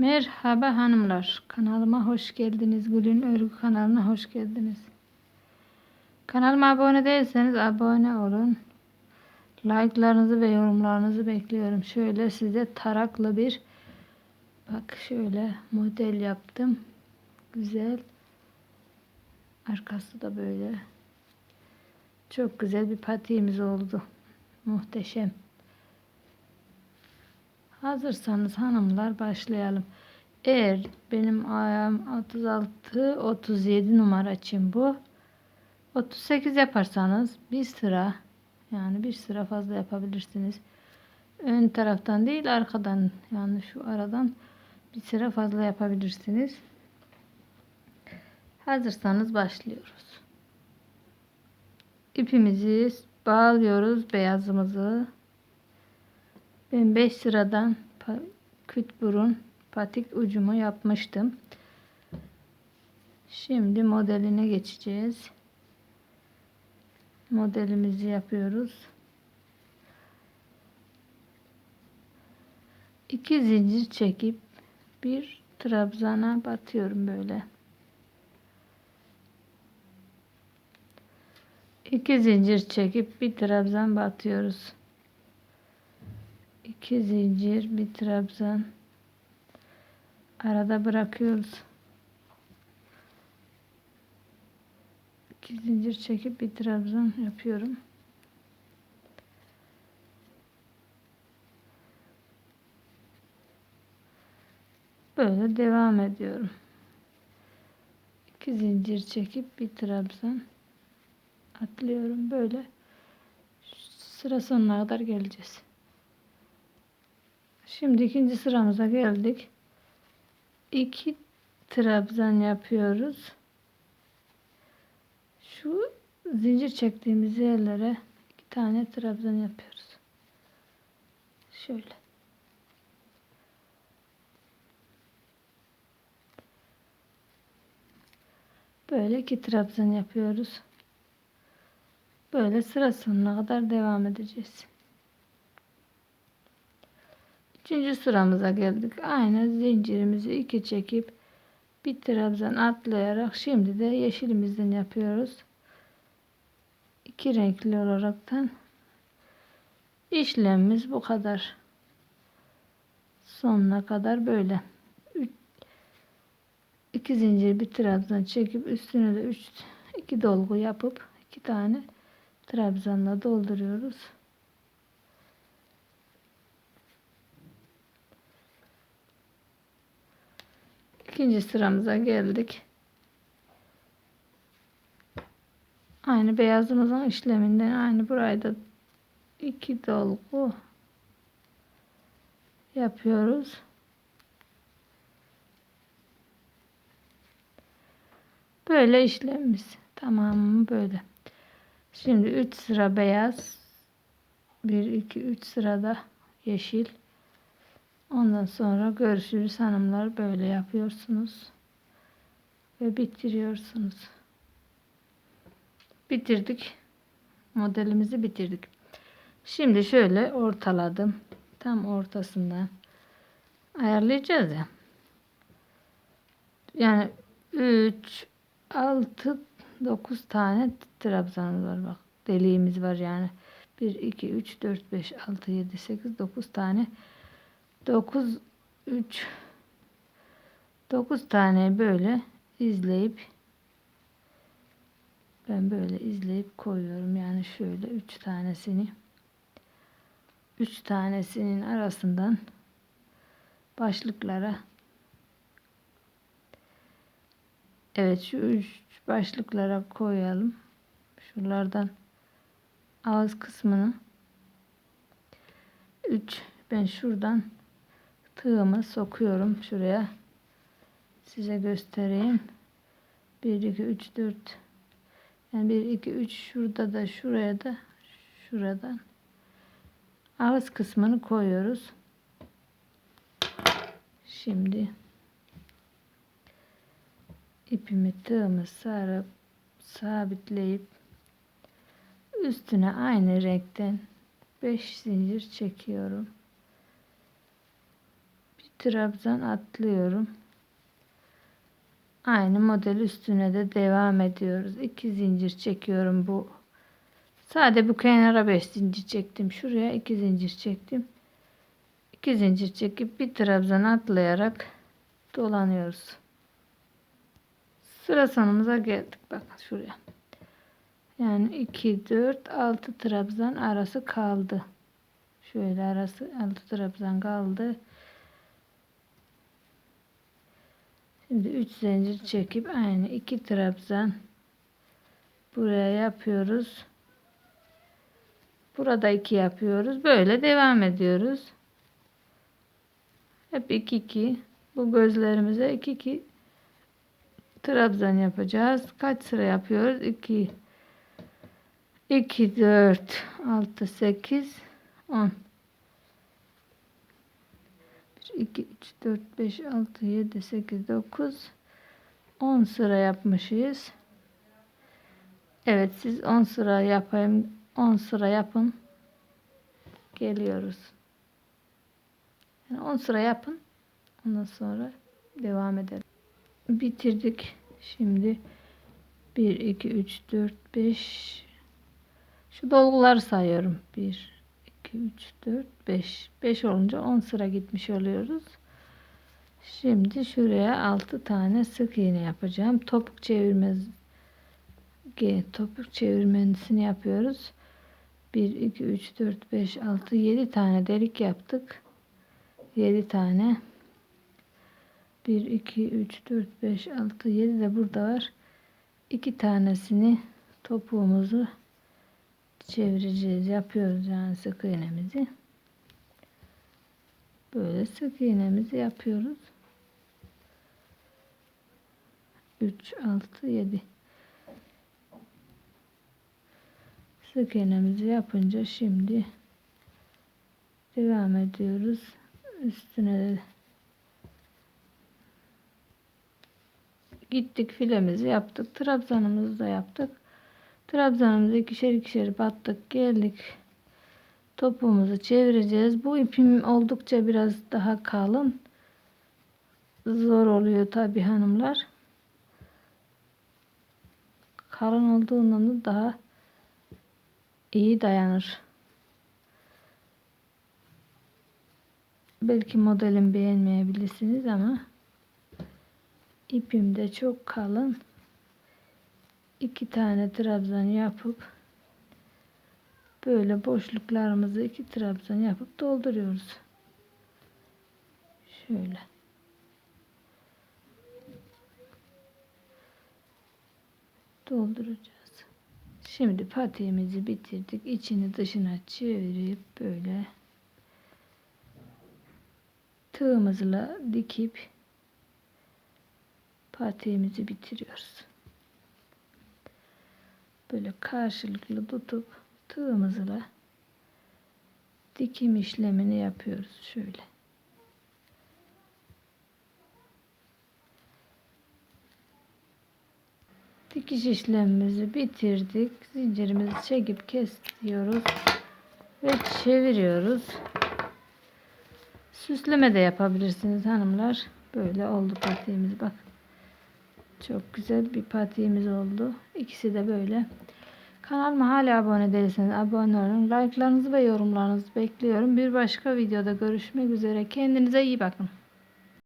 Merhaba hanımlar. Kanalıma hoş geldiniz. Gül'ün Örgü kanalına hoş geldiniz. Kanalıma abone değilseniz abone olun. Like'larınızı ve yorumlarınızı bekliyorum. Şöyle size taraklı bir bak şöyle model yaptım. Güzel. Arkası da böyle. Çok güzel bir patiğimiz oldu. Muhteşem. Hazırsanız hanımlar başlayalım. Eğer benim ayağım 36 37 numara için bu 38 yaparsanız bir sıra yani bir sıra fazla yapabilirsiniz. Ön taraftan değil arkadan yani şu aradan bir sıra fazla yapabilirsiniz. Hazırsanız başlıyoruz. İpimizi bağlıyoruz beyazımızı. Ben 5 sıradan küt burun patik ucumu yapmıştım. Şimdi modeline geçeceğiz. Modelimizi yapıyoruz. İki zincir çekip bir trabzana batıyorum böyle. İki zincir çekip bir trabzan batıyoruz. 2 zincir bir trabzan. Arada bırakıyoruz. 2 zincir çekip bir trabzan yapıyorum. Böyle devam ediyorum. 2 zincir çekip bir trabzan atlıyorum. Böyle sıra sonuna kadar geleceğiz Şimdi ikinci sıramıza geldik. İki trabzan yapıyoruz. Şu zincir çektiğimiz yerlere iki tane trabzan yapıyoruz. Şöyle. Böyle iki trabzan yapıyoruz. Böyle sıra sonuna kadar devam edeceğiz. Üçüncü sıramıza geldik. Aynı zincirimizi iki çekip bir trabzan atlayarak şimdi de yeşilimizden yapıyoruz. İki renkli olaraktan işlemimiz bu kadar. Sonuna kadar böyle. Üç, iki zincir bir trabzan çekip üstüne de üç iki dolgu yapıp iki tane trabzanla dolduruyoruz. İkinci sıramıza geldik. Aynı beyazımızın işleminden aynı burayı da iki dolgu yapıyoruz. Böyle işlemimiz. Tamam böyle. Şimdi 3 sıra beyaz. 1 2 3 sırada yeşil. Ondan sonra görüşürüz hanımlar. Böyle yapıyorsunuz. Ve bitiriyorsunuz. Bitirdik. Modelimizi bitirdik. Şimdi şöyle ortaladım. Tam ortasından ayarlayacağız ya. Yani 3 6 9 tane trabzanımız var bak. Deliğimiz var yani. 1 2 3 4 5 6 7 8 9 tane 9 3 9 tane böyle izleyip ben böyle izleyip koyuyorum. Yani şöyle 3 tanesini 3 tanesinin arasından başlıklara Evet şu 3 başlıklara koyalım. Şuralardan ağız kısmını 3 ben şuradan tığımı sokuyorum şuraya. Size göstereyim. 1 2 3 4 yani 1 2 3 şurada da şuraya da şuradan ağız kısmını koyuyoruz. Şimdi ipimi tığımı sarıp sabitleyip üstüne aynı renkten 5 zincir çekiyorum trabzan atlıyorum. Aynı model üstüne de devam ediyoruz. 2 zincir çekiyorum bu. Sade bu kenara 5 zincir çektim. Şuraya 2 zincir çektim. 2 zincir çekip bir trabzan atlayarak dolanıyoruz. Sıra sonumuza geldik. Bakın şuraya. Yani 2, 4, 6 trabzan arası kaldı. Şöyle arası 6 trabzan kaldı. Şimdi 3 zincir çekip aynı 2 trabzan buraya yapıyoruz. Burada 2 yapıyoruz. Böyle devam ediyoruz. Hep 2 2. Bu gözlerimize 2 2 trabzan yapacağız. Kaç sıra yapıyoruz? 2 2 4 6 8 10 1 2 3 4 5 6 7 8 9 10 sıra yapmışız. Evet siz 10 sıra yapayım 10 sıra yapın. Geliyoruz. Yani 10 sıra yapın. Ondan sonra devam edelim. Bitirdik. Şimdi 1 2 3 4 5 şu dolguları sayıyorum. 1 2 3 4 5 5 olunca 10 sıra gitmiş oluyoruz. Şimdi şuraya 6 tane sık iğne yapacağım. Topuk çevirmez topuk çevirmesini yapıyoruz. 1 2 3 4 5 6 7 tane delik yaptık. 7 tane 1 2 3 4 5 6 7 de burada var. 2 tanesini topuğumuzu çevireceğiz. Yapıyoruz yani sık iğnemizi. Böyle sık iğnemizi yapıyoruz. 3 6 7 sık iğnemizi yapınca şimdi devam ediyoruz. Üstüne gittik filemizi yaptık. Trabzanımızı da yaptık. Trabzanımızı ikişer ikişer battık. Geldik. Topuğumuzu çevireceğiz. Bu ipim oldukça biraz daha kalın. Zor oluyor tabi hanımlar. Kalın olduğundan da daha iyi dayanır. Belki modelin beğenmeyebilirsiniz ama ipim de çok kalın. İki tane trabzan yapıp böyle boşluklarımızı iki trabzan yapıp dolduruyoruz. Şöyle. Dolduracağız. Şimdi patiğimizi bitirdik. İçini dışına çevirip böyle tığımızla dikip patiğimizi bitiriyoruz. Böyle karşılıklı tutup tığımızla dikim işlemini yapıyoruz şöyle. Dikiş işlemimizi bitirdik. Zincirimizi çekip kesiyoruz ve çeviriyoruz. Süsleme de yapabilirsiniz hanımlar. Böyle oldu patiğimiz bak. Çok güzel bir patiğimiz oldu. İkisi de böyle. Kanalıma hala abone değilseniz abone olun. Like'larınızı ve yorumlarınızı bekliyorum. Bir başka videoda görüşmek üzere. Kendinize iyi bakın.